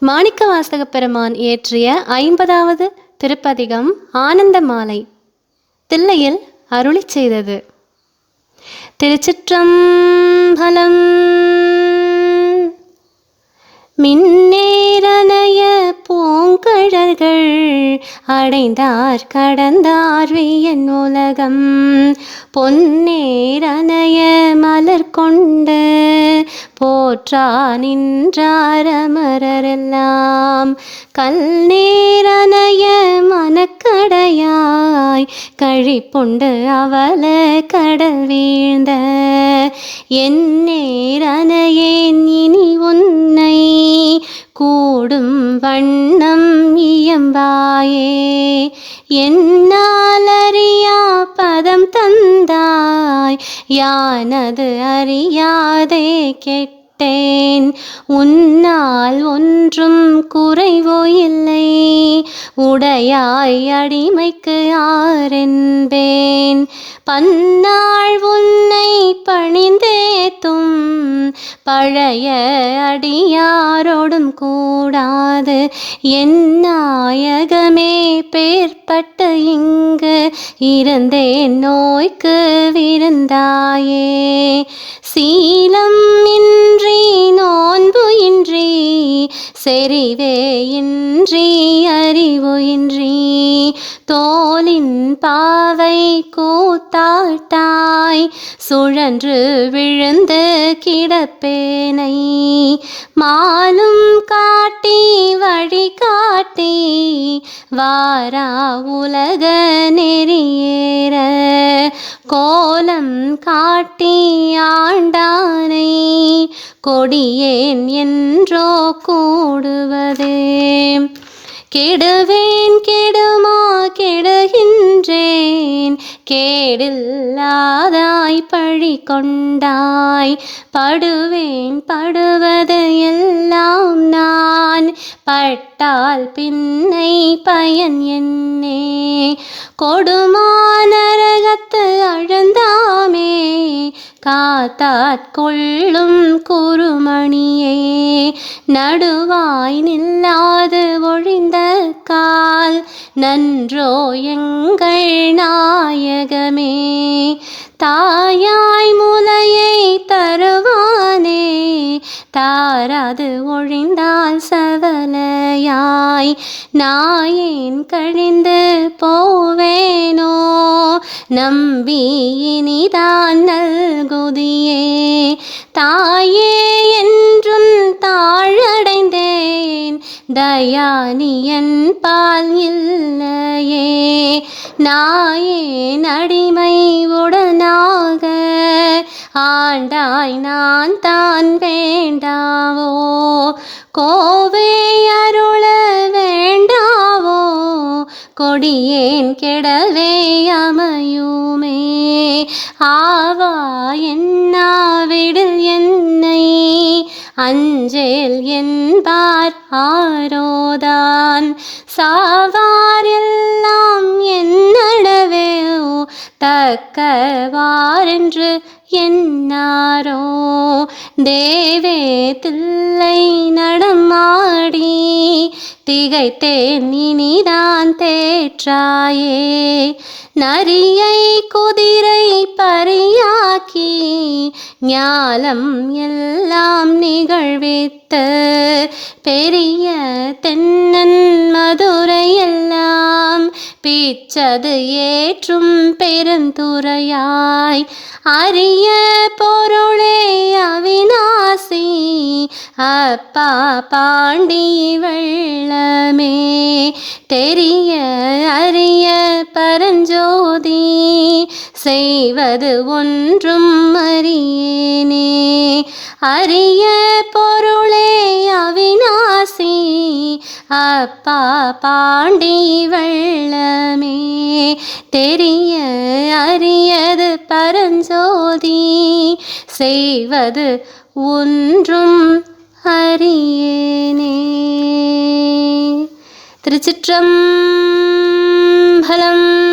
மாணிக்க வாசக பெருமான் இயற்றிய ஐம்பதாவது திருப்பதிகம் ஆனந்த மாலை தில்லையில் அருளி செய்தது. திருச்சிற்றம்பலம் மின்னேரணைய பூங்கழல்கள் அடைந்தார் கடந்தார் வியன் உலகம். பொன்னேரணைய மலர் கொண்டு போ போற்றா நின்றாரமரெல்லாம் அமரரெல்லாம் மனக்கடையாய் கழிப்புண்டு அவல கடல் வீழ்ந்த. என் நேரனையேன் இனி உன்னை கூடும் வண்ணம் இயம்பாயே. என்னாலறியா பதம் தந்தாய் யானது அறியாதே கெட்டேன் உன்னால் ஒன்றும் குறைவோ இல்லை. உடையாய் அடிமைக்கு ஆரென்பேன் பன்னாள் உன்னை பணிந்தேத்தும். பழைய அடியாரோடும் கூடாது. என் நாயகமே பேர்பட்டு இங்கு இருந்தேன் நோய்க்கு விருந்தாயே. சீலம் இன்றி நோன்பு இன்றி செறிவே இன்றி அறிவு இன்றி தோலின் பாவை கூத்தாட்டாய் சுழன்று விழுந்து கிடப்பே. கிடப்பேனை மாலும் காட்டி வழி காட்டி வாரா உலக நெறியேற. கோலம் காட்டி ஆண்டானை கொடியேன் என்றோ கூடுவதே. கெடுவேன் கெடுமா கெடுகின்றேன் கேடில்லாதாய் பழி கொண்டாய். படுவேன் படுவது எல்லாம் நான். பட்டால் பின்னை பயன் என்னே. கொடுமானரகத்து அழுந்தாமே. காத்தாட்கொள்ளும் குருமணியே நடுவாய் நில்லாது ஒழிந்த கால் நன்றோ எங்கள் நாயகமே தாயாய் முலையை தருவானே தாராது ஒழிந்தால் சவலையாய் நாயேன் கழிந்து போவேனோ நம்பி இனிதான் நல்குதியே. தாயே என்றும் தாழடைந்தேன் தயானியன் பால் இல்லையே. நாயேன் அடிமை உடனாக ஆண்டாய் நான் தான் வேண்டாவோ. கோவே அருள வேண்டாவோ? கொடியேன் கெடவே அமையுமே. ஆவா என்னாவிடு என்னை. அஞ்சேல் என்பார் ஆரோதான். சாவார் எல்லாம் என்னடவே? தக்கவாரென்று என்னாரோ? தேவே தில்லை நடமாடி திகைத்தேன் இனிதான் தேற்றாயே. நரியை குதிரை பரியாக்கி ஞாலம் எல்லாம் நிகழ்வித்து பெரிய தென்னன் மதுரை எல்லாம் பிச்சது ஏற்றும் பெருந்துறையாய் அரிய பொருளே அவிநாசி அப்பா பாண்டி வெள்ளமே. தெரிய அரிய பரஞ்சோதி. செய்வது ஒன்றும் அறியேனே. அரிய பொருள் அப்பா பாண்டி வெள்ளமே. தெரிய அறியது பரஞ்சோதி. செய்வது ஒன்றும் அறியேனே. திருச்சிற்றம்பலம்